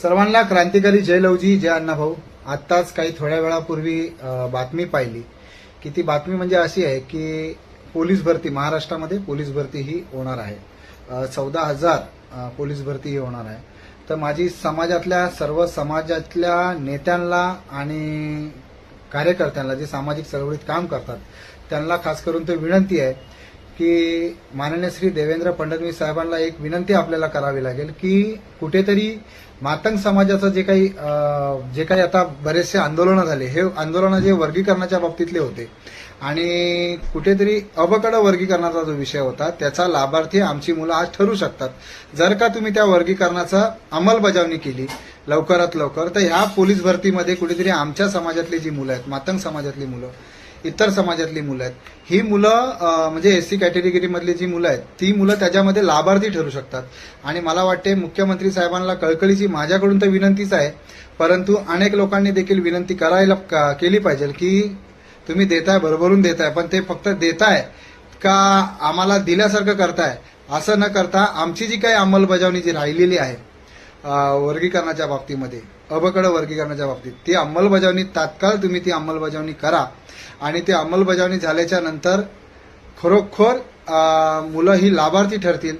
सर्वांना क्रांतिकारी जय लवजी जय अण्णाभाऊ आत्ताच काही थोड्या वेळापूर्वी बातमी पाहिली. की ती बातमी म्हणजे अशी आहे की पोलीस भरती महाराष्ट्रामध्ये पोलीस भरती ही होणार आहे. चौदा हजार पोलीस भरती ही होणार आहे. तर माझी समाजातल्या सर्व समाजातल्या नेत्यांना आणि कार्यकर्त्यांना जे सामाजिक चळवळीत काम करतात त्यांना खास करून ते विनंती आहे की माननीय श्री देवेंद्र फडणवीस साहेबांना एक विनंती आपल्याला करावी लागेल की कुठेतरी मातंग समाजाचं जे काही जे काही आता बरेचसे आंदोलनं झाले हे आंदोलनं जे वर्गीकरणाच्या बाबतीतले होते. आणि कुठेतरी अबकड वर्गीकरणाचा जो विषय होता त्याचा लाभार्थी आमची मुलं आज ठरू शकतात. जर का तुम्ही त्या वर्गीकरणाचा अंमलबजावणी केली लवकरात लवकर तर ह्या पोलीस भरतीमध्ये कुठेतरी आमच्या समाजातली जी मुलं आहेत मातंग समाजातली मुलं इतर समाजातली मुलं आहेत. ही मुलं म्हणजे एस सी कॅटेगरीमधली जी मुलं आहेत ती मुलं त्याच्यामध्ये लाभार्थी ठरू शकतात. आणि मला वाटते मुख्यमंत्री साहेबांना कळकळीची माझ्याकडून तर विनंतीच आहे परंतु अनेक लोकांनी देखील विनंती करायला केली पाहिजे की तुम्ही देताय भरभरून देताय पण ते फक्त देताय का आम्हाला दिल्यासारखं करताय असं न करता आमची जी काही अंमलबजावणी जी राहिलेली आहे वर्गीकरणाच्या बाबतीमध्ये अबकड वर्गीकरणाच्या बाबतीत. ती अंमलबजावणी तात्काळ तुम्ही ती अंमलबजावणी करा. आणि ती अंमलबजावणी झाल्याच्यानंतर खरोखर मुलं ही लाभार्थी ठरतील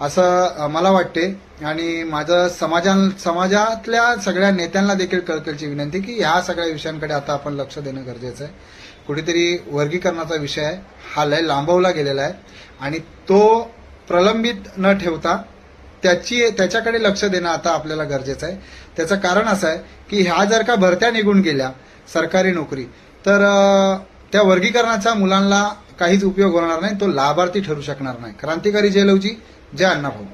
असं मला वाटते. आणि माझं समाजा समाजातल्या सगळ्या नेत्यांना देखील कळकळची विनंती की ह्या सगळ्या विषयांकडे आता आपण लक्ष देणं गरजेचं आहे. कुठेतरी वर्गीकरणाचा विषय आहे. हा लय लांबवला गेलेला आहे. आणि तो प्रलंबित न ठेवता त्याची त्याच्याकडे लक्ष देणं आता आपल्याला गरजेचं आहे. त्याचं कारण असं आहे की ह्या जर का भरत्या निघून गेल्या सरकारी नोकरी तर त्या वर्गीकरणाचा मुलांना काहीच उपयोग होणार नाही तो लाभार्थी ठरू शकणार नाही. क्रांतिकारी जयलवजी जय अण्णाभाऊ.